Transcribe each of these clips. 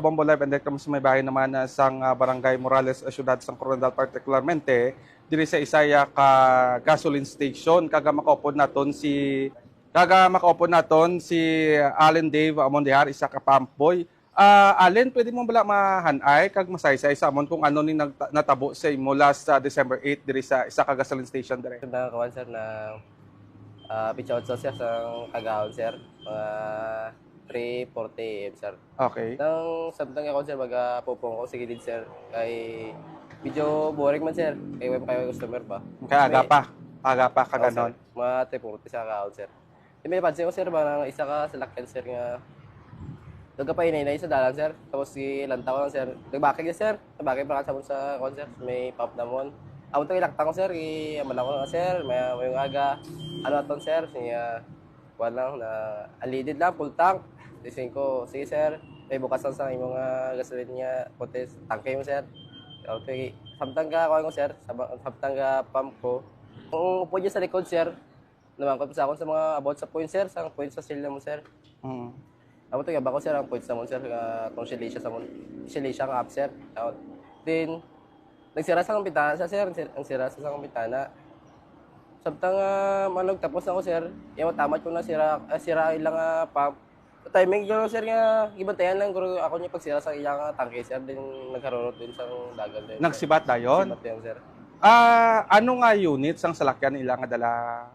Bombo Live and Declam sa may bahay naman na sang ah, Barangay Morales, Ciudad San Coronadal particularmente, diri sa Isaya ka gasoline station kaga makaupod naton si kaga makaupod naton si Allen Dave Amondehar isa ka pampoy. Ah, Allen, pwede mo bala mahanay kag masaysay sa amon kung ano ni natabo sa imo last sa December 8 diri sa isa ka gasoline station dire. Sir, nakakuha sir na uh, pitch out sauce sa kagahon sir. Mga 340 AM sir. Okay. Nang samtang ako sir, baga pupong ko sa gilid sir. Kay medyo boring man sir. Kay web kayo customer ba? Kaya aga pa. Aga pa ka Oo, ganon. sir. Mga 340 sa kagahon sir. Di may pansin ko sir, ba isa ka sa lakyan sir nga Daga pa inay sa dalan sir. Tapos si lanta ko lang sir. Nagbakig na sir. Nagbakig pa ka sa concert. May pop na mon. Ako to ilakta ko sir. Iyaman ako na sir. May, may aga. Ano aton sir? Siya, kuha lang na unleaded lang, full tank. Tising ko, sige sir. May bukas lang sa imong uh, gasolina niya. Putis, tangke mo sir. Okay. Samtang ka, kuha ko sir. Samtang ka pump ko. Kung upo niya sa likod sir, naman ko sa ako sa mga about sa point sir, sa point sa sila mo sir. Mm. Ako to ba ko sir ang points sa mon sir uh, kung silisya sa mon silisya ang up sir. Out. Then nagsira sa akong bintana sa sir, ang sir- ang sira sa akong bintana. Sabtang uh, manog tapos ako sir, yung tamat ko na sira uh, sira ilang uh, pump. Timing yun sir nga gibantayan lang guro ako niya pagsira sa ilang uh, tangke sir din nagkarorot din sa dagat din. Nagsibat dayon. Sibat yun, sir. Ah, ano nga unit sang salakyan ila nga dala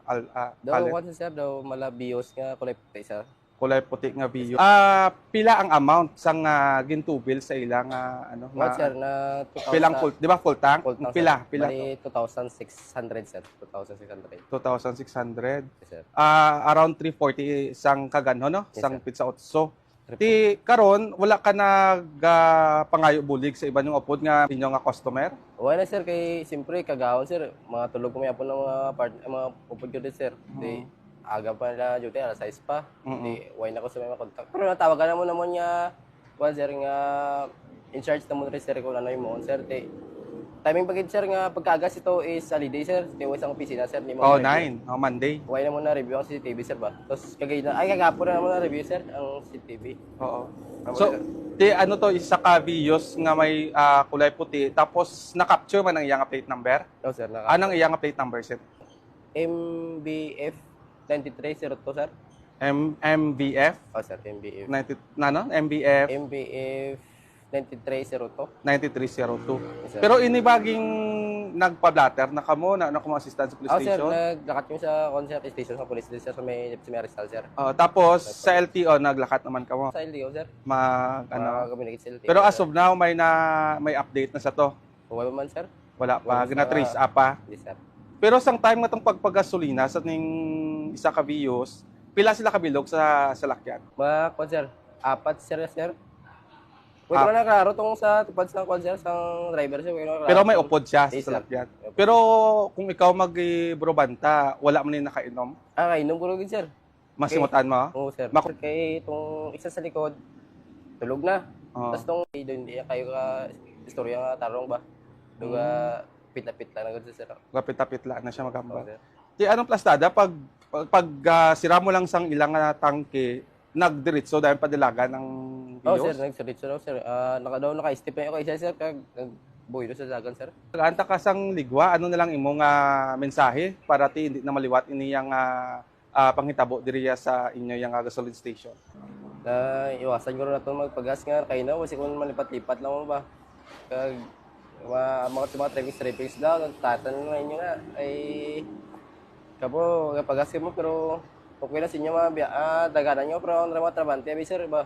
al, ah, Daw kwan sir daw mala bios nga puti sir. Kulay puti nga video. Ah, pila ang amount sang uh, gintubil sa ila nga ano nga sir na 2000 pilang full, di ba full tank? Full tank, pila, sir. pila. Bali, 2,600 sir. 2,600. 2,600. Yes, sir. Ah, around 340 sang kaganho no? Yes, sang sir. pizza otso. Ti karon wala ka nag ah, pangayo bulig sa iba yung upod nga inyo nga customer? Okay na sir, kay siyempre kagahon sir, mga tulog ko may apon ng mga part, mga pupod ko din sir. Di, aga pa nila duty, alas 6 pa. Mm-mm. Di, why na ko sa mga contact. Pero natawagan na mo naman niya, well sir, nga in charge na mo rin sir kung ano yung mo, sir. Di, timing pagid sir nga pagkagas ito is holiday sir. Di, isang opisina sir. Di mo Oh, ma-review. 9, oh, Monday. Why na mo na review ang CCTV sir ba? Tapos kagay na, ay kagapon na mo na review sir ang CCTV. Oo. Tama, So, sir. ti ano to isa ka videos nga may ah, kulay puti tapos na-capture man ang iyang plate number? No sir, naka, Anong iyang plate number sir? MBF 9302 sir. M MVF Oh sir, MBF. 90 na no? MBF MBF 9302. 9302. Yes, sir. Pero ini baging nagpa-blatter na kamo na ano kamo assistant sa police Oh, sir, station. naglakat yung sa concert station sa police station sa may, sa may Rizal, sir. Oh, tapos sa LTO naglakat naman kamo. Sa LTO, sir. Mag Ano? Communicate sa LTO. Pero as sir. of now may na may update na sa to. Wala man, sir. Wala pa, gina-trace up pa. Yes, sir. Pero sang time nga tong pagpagasolina sa ning isa ka views, pila sila kabilog sa salakyan. Mga kwan, sir. Apat, sir, sir. Ah. ko na naklaro tong sa tupad sa kwan, sir, sa driver, sir. Ko na. Pero may upod siya sa salakyan. Pero kung ikaw mag-brobanta, wala man ni nakainom, Ah, kay nung gulugin, sir. masimutan mo. Oo, sir. Mak- Kay itong isa sa likod, tulog na. Oh. Tapos tong doon, hindi kayo ka istorya nga tarong ba? Duga, pit-pit lang na sir. Gapit-tapit lang na siya magamba. sir. Di anong plastada pag pag, pag ah, sira mo lang sang ilang nga tangke, nagdiretso dahil padilaga ng Oh, bios. sir, nagsirit sir, sir. Ah, naka daw naka-step na ako isa, sir, kag doon sa dagan, sir. Anta ka sang ligwa, ano na lang imong ah, mensahe para ti hindi na maliwat iniyang uh, panghitabo diriya sa inyo yung ah, gasoline station. Na iwasan ko na ito magpagas nga kay na kasi kung malipat-lipat lang mo ba. Kag mga mga trippings trippings daw nagtatan na inyo nga ay kapo pagas mo pero okay na sa inyo mga biya ah, daganan nyo pero ang mga trabante abi sir ba?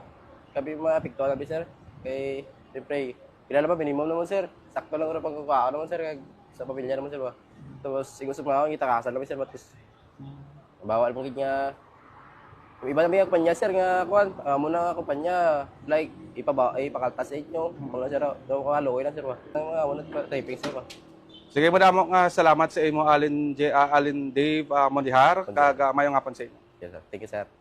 Kabi mga apekto abi sir. Kay siyempre kilala ba minimum naman sir? Sakto lang rin pagkukuha naman sir kag sa pamilya naman sir ba? Tapos siguro sa mga kita kasal naman sir ba? Tapos bawal mo nga yung iba naman yung kumpanya sir nga kuan amo na nga kumpanya. Like ipaba ipakaltas sa inyo. Mga sir daw ko haloy na sir ba mga amo na typing sir ba Sige madamo nga salamat sa imo Alin J, ah, Alin Dave uh, Mondihar. Kag ah, mayong hapon sa inyo. yes sir. Thank you sir